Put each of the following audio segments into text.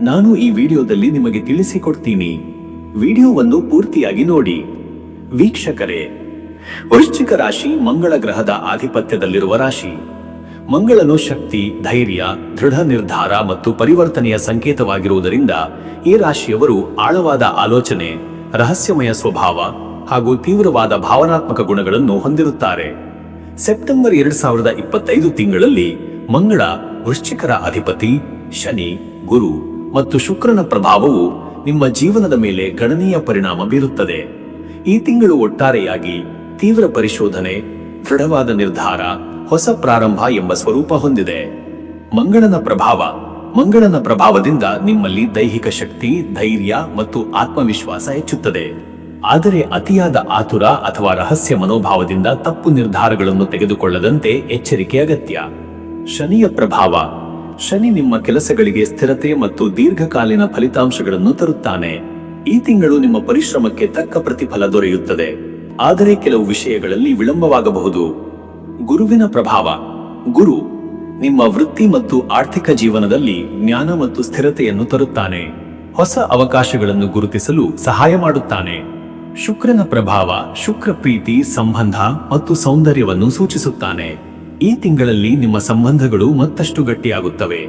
ನಾನು ಈ ವಿಡಿಯೋದಲ್ಲಿ ನಿಮಗೆ ತಿಳಿಸಿಕೊಡ್ತೀನಿ. ವಿಡಿಯೋವನ್ನು ಪೂರ್ತಿಯಾಗಿ ನೋಡಿ. ವೀಕ್ಷಕರೇ, ವೃಶ್ಚಿಕ ರಾಶಿ ಮಂಗಳ ಗ್ರಹದ ಆಧಿಪತ್ಯದಲ್ಲಿರುವ ರಾಶಿ. ಮಂಗಳನು ಶಕ್ತಿ, ಧೈರ್ಯ, ದೃಢ ನಿರ್ಧಾರ ಮತ್ತು ಪರಿವರ್ತನೆಯ ಸಂಕೇತವಾಗಿರುವುದರಿಂದ ಈ ರಾಶಿಯವರು ಆಳವಾದ ಆಲೋಚನೆ, ರಹಸ್ಯಮಯ ಸ್ವಭಾವ ಹಾಗೂ ತೀವ್ರವಾದ ಭಾವನಾತ್ಮಕ ಗುಣಗಳನ್ನು ಹೊಂದಿರುತ್ತಾರೆ. ಸೆಪ್ಟೆಂಬರ್ ಎರಡ್ ಸಾವಿರದ ಇಪ್ಪತ್ತೈದು ತಿಂಗಳಲ್ಲಿ ಮಂಗಳ ವೃಶ್ಚಿಕರ ಅಧಿಪತಿ ಶನಿ, ಗುರು ಮತ್ತು ಶುಕ್ರನ ಪ್ರಭಾವವು ನಿಮ್ಮ ಜೀವನದ ಮೇಲೆ ಗಣನೀಯ ಪರಿಣಾಮ ಬೀರುತ್ತದೆ. ಈ ತಿಂಗಳು ಒಟ್ಟಾರೆಯಾಗಿ ತೀವ್ರ ಪರಿಶೋಧನೆ, ದೃಢವಾದ ನಿರ್ಧಾರ, ಹೊಸ ಪ್ರಾರಂಭ ಎಂಬ ಸ್ವರೂಪ ಹೊಂದಿದೆ. ಮಂಗಳನ ಪ್ರಭಾವ, ಮಂಗಳನ ಪ್ರಭಾವದಿಂದ ನಿಮ್ಮಲ್ಲಿ ದೈಹಿಕ ಶಕ್ತಿ, ಧೈರ್ಯ ಮತ್ತು ಆತ್ಮವಿಶ್ವಾಸ ಹೆಚ್ಚುತ್ತದೆ. ಆದರೆ ಅತಿಯಾದ ಆತುರ ಅಥವಾ ರಹಸ್ಯ ಮನೋಭಾವದಿಂದ ತಪ್ಪು ನಿರ್ಧಾರಗಳನ್ನು ತೆಗೆದುಕೊಳ್ಳದಂತೆ ಎಚ್ಚರಿಕೆ ಅಗತ್ಯ. ಶನಿಯ ಪ್ರಭಾವ ಶನಿ ನಿಮ್ಮ ಕೆಲಸಗಳಿಗೆ ಸ್ಥಿರತೆ ಮತ್ತು ದೀರ್ಘಕಾಲೀನ ಫಲಿತಾಂಶಗಳನ್ನು ತರುತ್ತಾನೆ. ಈ ತಿಂಗಳು ನಿಮ್ಮ ಪರಿಶ್ರಮಕ್ಕೆ ತಕ್ಕ ಪ್ರತಿಫಲ ದೊರೆಯುತ್ತದೆ. ಆದರೆ ಕೆಲವು ವಿಷಯಗಳಲ್ಲಿ ವಿಳಂಬವಾಗಬಹುದು. ಗುರುವಿನ ಪ್ರಭಾವ. ಗುರು, ನಿಮ್ಮ ವೃತ್ತಿ ಮತ್ತು ಆರ್ಥಿಕ ಜೀವನದಲ್ಲಿ ಜ್ಞಾನ ಮತ್ತು ಸ್ಥಿರತೆಯನ್ನು ತರುತ್ತಾನೆ. ಹೊಸ ಅವಕಾಶಗಳನ್ನು ಗುರುತಿಸಲು ಸಹಾಯ ಮಾಡುತ್ತಾನೆ. ಶುಕ್ರನ ಪ್ರಭಾವ ಶುಕ್ರ ಪ್ರೀತಿ ಸಂಬಂಧ ಮತ್ತು ಸೌಂದರ್ಯವನ್ನು ಸೂಚಿಸುತ್ತಾನೆ. ಈ ತಿಂಗಳಲ್ಲಿ ನಿಮ್ಮ ಸಂಬಂಧಗಳು ಮತ್ತಷ್ಟು ಗಟ್ಟಿಯಾಗುತ್ತವೆ.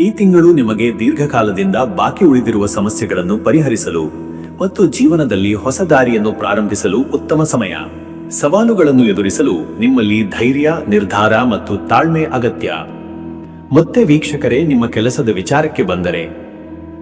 ಈ ತಿಂಗಳು ನಿಮಗೆ ದೀರ್ಘಕಾಲದಿಂದ ಬಾಕಿ ಉಳಿದಿರುವ ಸಮಸ್ಯೆಗಳನ್ನು ಪರಿಹರಿಸಲು ಮತ್ತು ಜೀವನದಲ್ಲಿ ಹೊಸ ದಾರಿಯನ್ನು ಪ್ರಾರಂಭಿಸಲು ಉತ್ತಮ ಸಮಯ. ಸವಾಲುಗಳನ್ನು ಎದುರಿಸಲು ನಿಮ್ಮಲ್ಲಿ ಧೈರ್ಯ, ನಿರ್ಧಾರ ಮತ್ತು ತಾಳ್ಮೆ ಅಗತ್ಯ. ಮತ್ತೆ ವೀಕ್ಷಕರೇ, ನಿಮ್ಮ ಕೆಲಸದ ವಿಚಾರಕ್ಕೆ ಬಂದರೆ,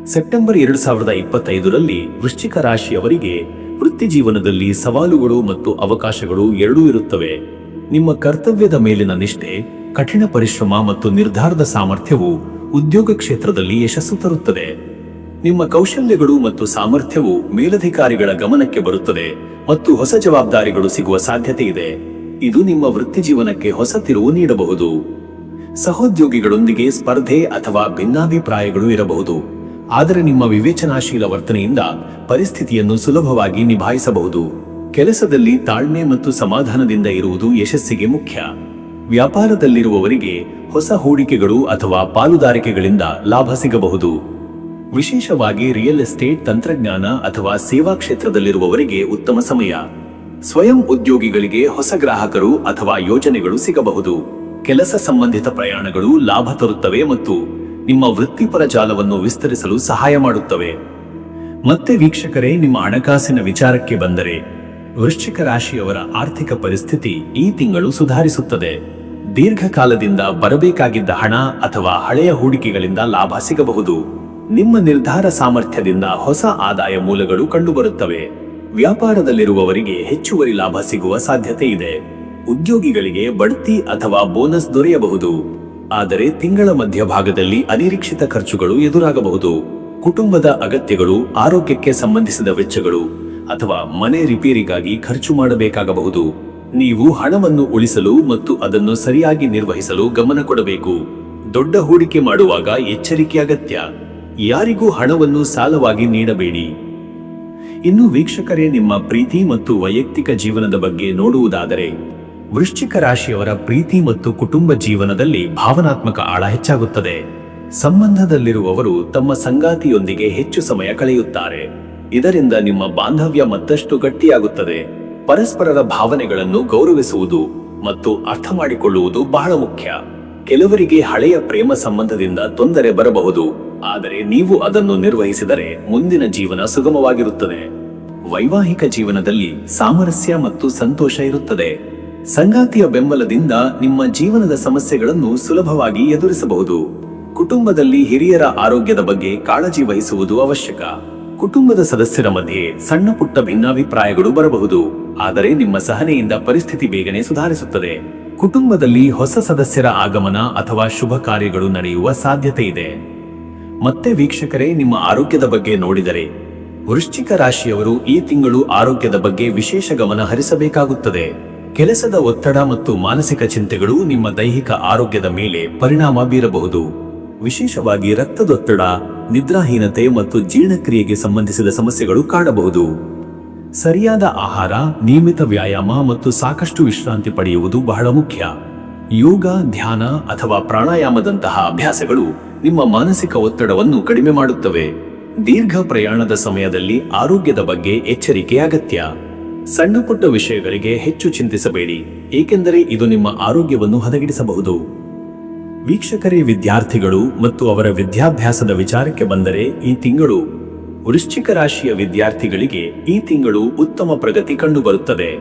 ಸೆಪ್ಟೆಂಬರ್ ಎರಡು ಸಾವಿರದ ಇಪ್ಪತ್ತೈದರಲ್ಲಿ ವೃಶ್ಚಿಕ ರಾಶಿಯವರಿಗೆ ವೃತ್ತಿ ಜೀವನದಲ್ಲಿ ಸವಾಲುಗಳು ಮತ್ತು ಅವಕಾಶಗಳು ಎರಡೂ ಇರುತ್ತವೆ. ನಿಮ್ಮ ಕರ್ತವ್ಯದ ಮೇಲಿನ ನಿಷ್ಠೆ, ಕಠಿಣ ಪರಿಶ್ರಮ ಮತ್ತು ನಿರ್ಧಾರದ ಸಾಮರ್ಥ್ಯವು ಉದ್ಯೋಗ ಕ್ಷೇತ್ರದಲ್ಲಿ ಯಶಸ್ಸು ತರುತ್ತದೆ. ನಿಮ್ಮ ಕೌಶಲ್ಯಗಳು ಮತ್ತು ಸಾಮರ್ಥ್ಯವು ಮೇಲಧಿಕಾರಿಗಳ ಗಮನಕ್ಕೆ ಬರುತ್ತದೆ ಮತ್ತು ಹೊಸ ಜವಾಬ್ದಾರಿಗಳು ಸಿಗುವ ಸಾಧ್ಯತೆ ಇದೆ. ಇದು ನಿಮ್ಮ ವೃತ್ತಿ ಜೀವನಕ್ಕೆ ಹೊಸ ತಿರುವು ನೀಡಬಹುದು. ಸಹೋದ್ಯೋಗಿಗಳೊಂದಿಗೆ ಸ್ಪರ್ಧೆ ಅಥವಾ ಭಿನ್ನಾಭಿಪ್ರಾಯಗಳು ಇರಬಹುದು. ಆದರೆ ನಿಮ್ಮ ವಿವೇಚನಾಶೀಲ ವರ್ತನೆಯಿಂದ ಪರಿಸ್ಥಿತಿಯನ್ನು ಸುಲಭವಾಗಿ ನಿಭಾಯಿಸಬಹುದು. ಕೆಲಸದಲ್ಲಿ ತಾಳ್ಮೆ ಮತ್ತು ಸಮಾಧಾನದಿಂದ ಇರುವುದು ಯಶಸ್ಸಿಗೆ ಮುಖ್ಯ. ವ್ಯಾಪಾರದಲ್ಲಿರುವವರಿಗೆ ಹೊಸ ಹೂಡಿಕೆಗಳು ಅಥವಾ ಪಾಲುದಾರಿಕೆಗಳಿಂದ ಲಾಭ ಸಿಗಬಹುದು. ವಿಶೇಷವಾಗಿ ರಿಯಲ್ ಎಸ್ಟೇಟ್ ತಂತ್ರಜ್ಞಾನ ಅಥವಾ ಸೇವಾ ಕ್ಷೇತ್ರದಲ್ಲಿರುವವರಿಗೆ ಉತ್ತಮ ಸಮಯ. ಸ್ವಯಂ ಉದ್ಯೋಗಿಗಳಿಗೆ ಹೊಸ ಗ್ರಾಹಕರು ಅಥವಾ ಯೋಜನೆಗಳು ಸಿಗಬಹುದು. ಕೆಲಸ ಸಂಬಂಧಿತ ಪ್ರಯಾಣಗಳು ಲಾಭ ತರುತ್ತವೆ ಮತ್ತು ನಿಮ್ಮ ವೃತ್ತಿಪರ ಜಾಲವನ್ನು ವಿಸ್ತರಿಸಲು ಸಹಾಯ ಮಾಡುತ್ತವೆ. ಮತ್ತೆ ವೀಕ್ಷಕರೇ, ನಿಮ್ಮ ಹಣಕಾಸಿನ ವಿಚಾರಕ್ಕೆ ಬಂದರೆ ವೃಶ್ಚಿಕ ರಾಶಿಯವರ ಆರ್ಥಿಕ ಪರಿಸ್ಥಿತಿ ಈ ತಿಂಗಳು ಸುಧಾರಿಸುತ್ತದೆ. ದೀರ್ಘಕಾಲದಿಂದ ಬರಬೇಕಾಗಿದ್ದ ಹಣ ಅಥವಾ ಹಳೆಯ ಹೂಡಿಕೆಗಳಿಂದ ಲಾಭ ಸಿಗಬಹುದು. ನಿಮ್ಮ ನಿರ್ಧಾರ ಸಾಮರ್ಥ್ಯದಿಂದ ಹೊಸ ಆದಾಯ ಮೂಲಗಳು ಕಂಡುಬರುತ್ತವೆ. ವ್ಯಾಪಾರದಲ್ಲಿರುವವರಿಗೆ ಹೆಚ್ಚುವರಿ ಲಾಭ ಸಿಗುವ ಸಾಧ್ಯತೆ ಇದೆ. ಉದ್ಯೋಗಿಗಳಿಗೆ ಬಡ್ತಿ ಅಥವಾ ಬೋನಸ್ ದೊರೆಯಬಹುದು. ಆದರೆ ತಿಂಗಳ ಮಧ್ಯಭಾಗದಲ್ಲಿ ಅನಿರೀಕ್ಷಿತ ಖರ್ಚುಗಳು ಎದುರಾಗಬಹುದು. ಕುಟುಂಬದ ಅಗತ್ಯಗಳು ಆರೋಗ್ಯಕ್ಕೆ ಸಂಬಂಧಿಸಿದ ವೆಚ್ಚಗಳು ಅಥವಾ ಮನೆ ರಿಪೇರಿಗಾಗಿ ಖರ್ಚು ಮಾಡಬೇಕಾಗಬಹುದು. ನೀವು ಹಣವನ್ನು ಉಳಿಸಲು ಮತ್ತು ಅದನ್ನು ಸರಿಯಾಗಿ ನಿರ್ವಹಿಸಲು ಗಮನ ಕೊಡಬೇಕು. ದೊಡ್ಡ ಹೂಡಿಕೆ ಮಾಡುವಾಗ ಎಚ್ಚರಿಕೆ ಅಗತ್ಯ. ಯಾರಿಗೂ ಹಣವನ್ನು ಸಾಲವಾಗಿ ನೀಡಬೇಡಿ. ಇನ್ನು ವೀಕ್ಷಕರೇ, ನಿಮ್ಮ ಪ್ರೀತಿ ಮತ್ತು ವೈಯಕ್ತಿಕ ಜೀವನದ ಬಗ್ಗೆ ನೋಡುವುದಾದರೆ, ವೃಶ್ಚಿಕ ರಾಶಿಯವರ ಪ್ರೀತಿ ಮತ್ತು ಕುಟುಂಬ ಜೀವನದಲ್ಲಿ ಭಾವನಾತ್ಮಕ ಆಳ ಹೆಚ್ಚಾಗುತ್ತದೆ. ಸಂಬಂಧದಲ್ಲಿರುವವರು ತಮ್ಮ ಸಂಗಾತಿಯೊಂದಿಗೆ ಹೆಚ್ಚು ಸಮಯ ಕಳೆಯುತ್ತಾರೆ. ಇದರಿಂದ ನಿಮ್ಮ ಬಾಂಧವ್ಯ ಮತ್ತಷ್ಟು ಗಟ್ಟಿಯಾಗುತ್ತದೆ. ಪರಸ್ಪರರ ಭಾವನೆಗಳನ್ನು ಗೌರವಿಸುವುದು ಮತ್ತು ಅರ್ಥ ಬಹಳ ಮುಖ್ಯ. ಕೆಲವರಿಗೆ ಹಳೆಯ ಪ್ರೇಮ ಸಂಬಂಧದಿಂದ ತೊಂದರೆ ಬರಬಹುದು, ಆದರೆ ನೀವು ಅದನ್ನು ನಿರ್ವಹಿಸಿದರೆ ಮುಂದಿನ ಜೀವನ ಸುಗಮವಾಗಿರುತ್ತದೆ. ವೈವಾಹಿಕ ಜೀವನದಲ್ಲಿ ಸಾಮರಸ್ಯ ಮತ್ತು ಸಂತೋಷ ಇರುತ್ತದೆ. ಸಂಗಾತಿಯ ಬೆಂಬಲದಿಂದ ನಿಮ್ಮ ಜೀವನದ ಸಮಸ್ಯೆಗಳನ್ನು ಸುಲಭವಾಗಿ ಎದುರಿಸಬಹುದು. ಕುಟುಂಬದಲ್ಲಿ ಹಿರಿಯರ ಆರೋಗ್ಯದ ಬಗ್ಗೆ ಕಾಳಜಿ ವಹಿಸುವುದು ಅವಶ್ಯಕ. ಕುಟುಂಬದ ಸದಸ್ಯರ ಮಧ್ಯೆ ಸಣ್ಣ ಪುಟ್ಟ ಭಿನ್ನಾಭಿಪ್ರಾಯಗಳು ಬರಬಹುದು. ಆದರೆ ನಿಮ್ಮ ಸಹನೆಯಿಂದ ಪರಿಸ್ಥಿತಿ ಬೇಗನೆ ಸುಧಾರಿಸುತ್ತದೆ. ಕುಟುಂಬದಲ್ಲಿ ಹೊಸ ಸದಸ್ಯರ ಆಗಮನ ಅಥವಾ ಶುಭ ಕಾರ್ಯಗಳು ನಡೆಯುವ ಸಾಧ್ಯತೆ ಇದೆ. ಮತ್ತೆ ವೀಕ್ಷಕರೇ, ನಿಮ್ಮ ಆರೋಗ್ಯದ ಬಗ್ಗೆ ನೋಡಿದರೆ, ವೃಶ್ಚಿಕ ರಾಶಿಯವರು ಈ ತಿಂಗಳು ಆರೋಗ್ಯದ ಬಗ್ಗೆ ವಿಶೇಷ ಗಮನ ಹರಿಸಬೇಕಾಗುತ್ತದೆ. ಕೆಲಸದ ಒತ್ತಡ ಮತ್ತು ಮಾನಸಿಕ ಚಿಂತೆಗಳು ನಿಮ್ಮ ದೈಹಿಕ ಆರೋಗ್ಯದ ಮೇಲೆ ಪರಿಣಾಮ ಬೀರಬಹುದು. ವಿಶೇಷವಾಗಿ ರಕ್ತದೊತ್ತಡ ನಿದ್ರಾಹೀನತೆ ಮತ್ತು ಜೀರ್ಣಕ್ರಿಯೆಗೆ ಸಂಬಂಧಿಸಿದ ಸಮಸ್ಯೆಗಳು ಕಾಣಬಹುದು ಸರಿಯಾದ ಆಹಾರ, ನಿಯಮಿತ ವ್ಯಾಯಾಮ ಮತ್ತು ಸಾಕಷ್ಟು ವಿಶ್ರಾಂತಿ ಪಡೆಯುವುದು ಬಹಳ ಮುಖ್ಯ. ಯೋಗ, ಧ್ಯಾನ ಅಥವಾ ಪ್ರಾಣಾಯಾಮದಂತಹ ಅಭ್ಯಾಸಗಳು ನಿಮ್ಮ ಮಾನಸಿಕ ಒತ್ತಡವನ್ನು ಕಡಿಮೆ ಮಾಡುತ್ತವೆ. ದೀರ್ಘ ಪ್ರಯಾಣದ ಸಮಯದಲ್ಲಿ ಆರೋಗ್ಯದ ಬಗ್ಗೆ ಎಚ್ಚರಿಕೆ ಅಗತ್ಯ. ಸಣ್ಣ ಪುಟ್ಟ ವಿಷಯಗಳಿಗೆ ಹೆಚ್ಚು ಚಿಂತಿಸಬೇಡಿ, ಏಕೆಂದರೆ ಇದು ನಿಮ್ಮ ಆರೋಗ್ಯವನ್ನು ಹದಗೆಡಿಸಬಹುದು. ವೀಕ್ಷಕರೇ ವಿದ್ಯಾರ್ಥಿಗಳು ಮತ್ತು ಅವರ ವಿದ್ಯಾಭ್ಯಾಸದ ವಿಚಾರಕ್ಕೆ ಬಂದರೆ ಈ ತಿಂಗಳು ವೃಶ್ಚಿಕ ರಾಶಿಯ ವಿದ್ಯಾರ್ಥಿಗಳಿಗೆ ಈ ತಿಂಗಳು ಉತ್ತಮ ಪ್ರಗತಿ ಕಂಡುಬರುತ್ತದೆ.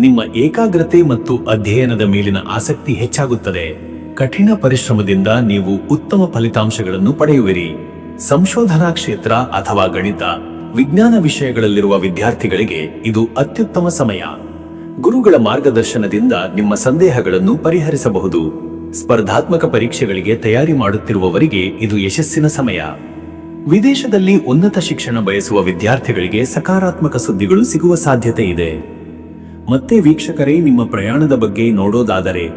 ನಿಮ್ಮ ಏಕಾಗ್ರತೆ ಮತ್ತು ಅಧ್ಯಯನದ ಮೇಲಿನ ಆಸಕ್ತಿ ಹೆಚ್ಚಾಗುತ್ತದೆ. ಕಠಿಣ ಪರಿಶ್ರಮದಿಂದ ನೀವು ಉತ್ತಮ ಫಲಿತಾಂಶಗಳನ್ನು ಪಡೆಯುವಿರಿ. ಸಂಶೋಧನಾ ಕ್ಷೇತ್ರ ಅಥವಾ ಗಣಿತ, ವಿಜ್ಞಾನ ವಿಷಯಗಳಲ್ಲಿರುವ ವಿದ್ಯಾರ್ಥಿಗಳಿಗೆ ಇದು ಅತ್ಯುತ್ತಮ ಸಮಯ. ಗುರುಗಳ ಮಾರ್ಗದರ್ಶನದಿಂದ ನಿಮ್ಮ ಸಂದೇಹಗಳನ್ನು ಪರಿಹರಿಸಬಹುದು. ಸ್ಪರ್ಧಾತ್ಮಕ ಪರೀಕ್ಷೆಗಳಿಗೆ ತಯಾರಿ ಮಾಡುತ್ತಿರುವವರಿಗೆ ಇದು ಯಶಸ್ಸಿನ ಸಮಯ. ವಿದೇಶದಲ್ಲಿ ಉನ್ನತ ಶಿಕ್ಷಣ ಬಯಸುವ ವಿದ್ಯಾರ್ಥಿಗಳಿಗೆ ಸಕಾರಾತ್ಮಕ ಸುದ್ದಿಗಳು ಸಿಗುವ ಸಾಧ್ಯತೆ ಇದೆ. ಮತ್ತೆ ವೀಕ್ಷಕರೇ, ನಿಮ್ಮ ಪ್ರಯಾಣದ ಬಗ್ಗೆ ನೋಡೋದಾದರೆ,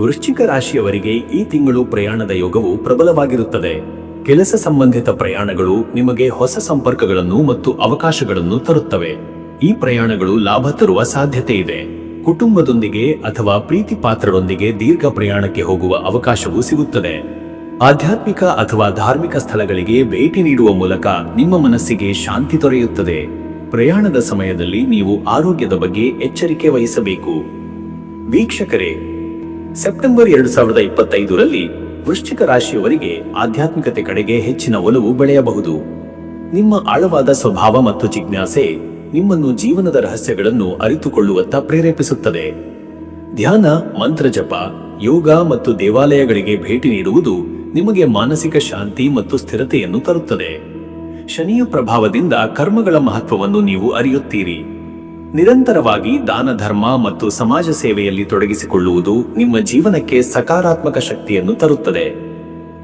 ವೃಶ್ಚಿಕ ರಾಶಿಯವರಿಗೆ ಈ ತಿಂಗಳು ಪ್ರಯಾಣದ ಯೋಗವು ಪ್ರಬಲವಾಗಿರುತ್ತದೆ. ಕೆಲಸ ಸಂಬಂಧಿತ ಪ್ರಯಾಣಗಳು ನಿಮಗೆ ಹೊಸ ಸಂಪರ್ಕಗಳನ್ನು ಮತ್ತು ಅವಕಾಶಗಳನ್ನು ತರುತ್ತವೆ. ಈ ಪ್ರಯಾಣಗಳು ಲಾಭ ತರುವ ಸಾಧ್ಯತೆ ಇದೆ. ಕುಟುಂಬದೊಂದಿಗೆ ಅಥವಾ ಪ್ರೀತಿ ಪಾತ್ರರೊಂದಿಗೆ ದೀರ್ಘ ಪ್ರಯಾಣಕ್ಕೆ ಹೋಗುವ ಅವಕಾಶವೂ ಸಿಗುತ್ತದೆ. ಆಧ್ಯಾತ್ಮಿಕ ಅಥವಾ ಧಾರ್ಮಿಕ ಸ್ಥಳಗಳಿಗೆ ಭೇಟಿ ನೀಡುವ ಮೂಲಕ ನಿಮ್ಮ ಮನಸ್ಸಿಗೆ ಶಾಂತಿ ದೊರೆಯುತ್ತದೆ. ಪ್ರಯಾಣದ ಸಮಯದಲ್ಲಿ ನೀವು ಆರೋಗ್ಯದ ಬಗ್ಗೆ ಎಚ್ಚರಿಕೆ ವಹಿಸಬೇಕು. ವೀಕ್ಷಕರೇ, ಸೆಪ್ಟೆಂಬರ್ ಎರಡು ಸಾವಿರದ ಇಪ್ಪತ್ತೈದರಲ್ಲಿ ವೃಶ್ಚಿಕ ರಾಶಿಯವರಿಗೆ ಆಧ್ಯಾತ್ಮಿಕತೆ ಕಡೆಗೆ ಹೆಚ್ಚಿನ ಒಲವು ಬೆಳೆಯಬಹುದು. ನಿಮ್ಮ ಆಳವಾದ ಸ್ವಭಾವ ಮತ್ತು ಜಿಜ್ಞಾಸೆ ನಿಮ್ಮನ್ನು ಜೀವನದ ರಹಸ್ಯಗಳನ್ನು ಅರಿತುಕೊಳ್ಳುವತ್ತ ಪ್ರೇರೇಪಿಸುತ್ತದೆ. ಧ್ಯಾನ, ಮಂತ್ರ ಜಪ, ಯೋಗ ಮತ್ತು ದೇವಾಲಯಗಳಿಗೆ ಭೇಟಿ ನೀಡುವುದು ನಿಮಗೆ ಮಾನಸಿಕ ಶಾಂತಿ ಮತ್ತು ಸ್ಥಿರತೆಯನ್ನು ತರುತ್ತದೆ. ಶನಿಯ ಪ್ರಭಾವದಿಂದ ಕರ್ಮಗಳ ಮಹತ್ವವನ್ನು ನೀವು ಅರಿಯುತ್ತೀರಿ. ನಿರಂತರವಾಗಿ ದಾನ ಧರ್ಮ ಮತ್ತು ಸಮಾಜ ಸೇವೆಯಲ್ಲಿ ತೊಡಗಿಸಿಕೊಳ್ಳುವುದು ನಿಮ್ಮ ಜೀವನಕ್ಕೆ ಸಕಾರಾತ್ಮಕ ಶಕ್ತಿಯನ್ನು ತರುತ್ತದೆ.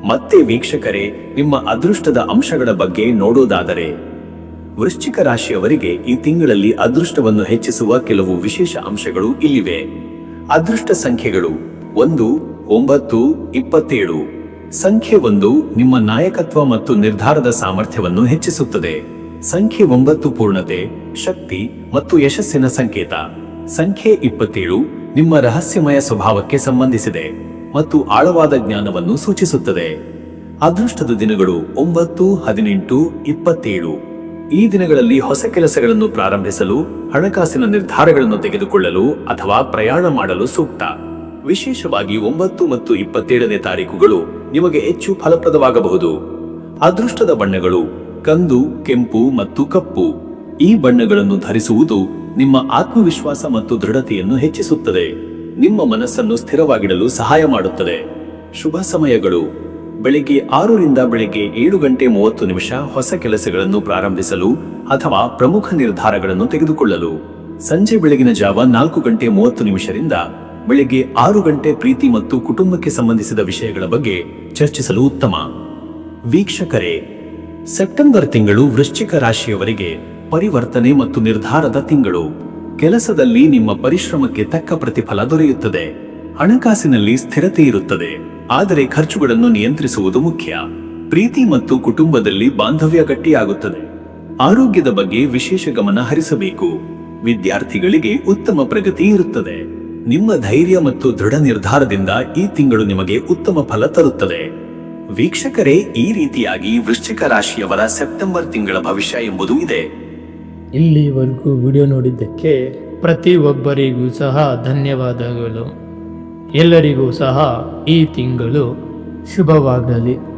ಮತ್ತೆ ವೀಕ್ಷಕರೇ, ನಿಮ್ಮ ಅದೃಷ್ಟದ ಅಂಶಗಳ ಬಗ್ಗೆ ನೋಡೋದಾದರೆ ವೃಶ್ಚಿಕ ರಾಶಿಯವರಿಗೆ ಈ ತಿಂಗಳಲ್ಲಿ ಅದೃಷ್ಟವನ್ನು ಹೆಚ್ಚಿಸುವ ಕೆಲವು ವಿಶೇಷ ಅಂಶಗಳು ಇಲ್ಲಿವೆ. ಅದೃಷ್ಟ ಸಂಖ್ಯೆಗಳು ಒಂದು, ಒಂಬತ್ತು, ಇಪ್ಪತ್ತೇಳು. ಸಂಖ್ಯೆ ಒಂದು ನಿಮ್ಮ ನಾಯಕತ್ವ ಮತ್ತು ನಿರ್ಧಾರದ ಸಾಮರ್ಥ್ಯವನ್ನು ಹೆಚ್ಚಿಸುತ್ತದೆ. ಸಂಖ್ಯೆ ಒಂಬತ್ತು ಪೂರ್ಣತೆ, ಶಕ್ತಿ ಮತ್ತು ಯಶಸ್ಸಿನ ಸಂಕೇತ. ಸಂಖ್ಯೆ ಇಪ್ಪತ್ತೇಳು ನಿಮ್ಮ ರಹಸ್ಯಮಯ ಸ್ವಭಾವಕ್ಕೆ ಸಂಬಂಧಿಸಿದೆ ಮತ್ತು ಆಳವಾದ ಜ್ಞಾನವನ್ನು ಸೂಚಿಸುತ್ತದೆ. ಅದೃಷ್ಟದ ದಿನಗಳು ಒಂಬತ್ತು, ಹದಿನೆಂಟು, ಇಪ್ಪತ್ತೇಳು. ಈ ದಿನಗಳಲ್ಲಿ ಹೊಸ ಕೆಲಸಗಳನ್ನು ಪ್ರಾರಂಭಿಸಲು, ಹಣಕಾಸಿನ ನಿರ್ಧಾರಗಳನ್ನು ತೆಗೆದುಕೊಳ್ಳಲು ಅಥವಾ ಪ್ರಯಾಣ ಮಾಡಲು ಸೂಕ್ತ. ವಿಶೇಷವಾಗಿ ಒಂಬತ್ತು ಮತ್ತು ಇಪ್ಪತ್ತೇಳನೇ ತಾರೀಕುಗಳು ನಿಮಗೆ ಹೆಚ್ಚು ಫಲಪ್ರದವಾಗಬಹುದು. ಅದೃಷ್ಟದ ಬಣ್ಣಗಳು, ಕಂದು, ಕೆಂಪು ಮತ್ತು ಕಪ್ಪು. ಈ ಬಣ್ಣಗಳನ್ನು ಧರಿಸುವುದು ನಿಮ್ಮ ಆತ್ಮವಿಶ್ವಾಸ ಮತ್ತು ದೃಢತೆಯನ್ನು ಹೆಚ್ಚಿಸುತ್ತದೆ. ನಿಮ್ಮ ಮನಸ್ಸನ್ನು ಸ್ಥಿರವಾಗಿಡಲು ಸಹಾಯ ಮಾಡುತ್ತದೆ. ಶುಭ ಸಮಯಗಳು. ಬೆಳಿಗ್ಗೆ ಆರರಿಂದ ಬೆಳಿಗ್ಗೆ ಏಳು ಗಂಟೆ ಮೂವತ್ತು ನಿಮಿಷ ಹೊಸ ಕೆಲಸಗಳನ್ನು ಪ್ರಾರಂಭಿಸಲು ಅಥವಾ ಪ್ರಮುಖ ನಿರ್ಧಾರಗಳನ್ನು ತೆಗೆದುಕೊಳ್ಳಲು. ಸಂಜೆ ಬೆಳಗಿನ ಜಾವ ನಾಲ್ಕು ಗಂಟೆ ಮೂವತ್ತು ನಿಮಿಷದಿಂದ ಬೆಳಿಗ್ಗೆ ಆರು ಗಂಟೆ ಪ್ರೀತಿ ಮತ್ತು ಕುಟುಂಬಕ್ಕೆ ಸಂಬಂಧಿಸಿದ ವಿಷಯಗಳ ಬಗ್ಗೆ ಚರ್ಚಿಸಲು ಉತ್ತಮ. ವೀಕ್ಷಕರೇ, ಸೆಪ್ಟೆಂಬರ್ ತಿಂಗಳು ವೃಶ್ಚಿಕ ರಾಶಿಯವರಿಗೆ ಪರಿವರ್ತನೆ ಮತ್ತು ನಿರ್ಧಾರದ ತಿಂಗಳು. ಕೆಲಸದಲ್ಲಿ ನಿಮ್ಮ ಪರಿಶ್ರಮಕ್ಕೆ ತಕ್ಕ ಪ್ರತಿಫಲ ದೊರೆಯುತ್ತದೆ. ಹಣಕಾಸಿನಲ್ಲಿ ಸ್ಥಿರತೆ ಇರುತ್ತದೆ. ಆದರೆ ಖರ್ಚುಗಳನ್ನು ನಿಯಂತ್ರಿಸುವುದು ಮುಖ್ಯ. ಪ್ರೀತಿ ಮತ್ತು ಕುಟುಂಬದಲ್ಲಿ ಬಾಂಧವ್ಯ ಗಟ್ಟಿಯಾಗುತ್ತದೆ. ಆರೋಗ್ಯದ ಬಗ್ಗೆ ವಿಶೇಷ ಗಮನ ಹರಿಸಬೇಕು. ವಿದ್ಯಾರ್ಥಿಗಳಿಗೆ ಉತ್ತಮ ಪ್ರಗತಿ ಇರುತ್ತದೆ. ನಿಮ್ಮ ಧೈರ್ಯ ಮತ್ತು ದೃಢ ನಿರ್ಧಾರದಿಂದ ಈ ತಿಂಗಳು ನಿಮಗೆ ಉತ್ತಮ ಫಲ ತರುತ್ತದೆ. ವೀಕ್ಷಕರೇ, ಈ ರೀತಿಯಾಗಿ ವೃಶ್ಚಿಕ ರಾಶಿಯವರ ಸೆಪ್ಟೆಂಬರ್ ತಿಂಗಳ ಭವಿಷ್ಯ ಎಂಬುದು ಇದೆ. ಇಲ್ಲಿವರೆಗೂ ವಿಡಿಯೋ ನೋಡಿದ್ದಕ್ಕೆ ಪ್ರತಿಯೊಬ್ಬರಿಗೂ ಸಹ ಧನ್ಯವಾದಗಳು. ಎಲ್ಲರಿಗೂ ಸಹ ಈ ತಿಂಗಳು ಶುಭವಾಗಲಿ.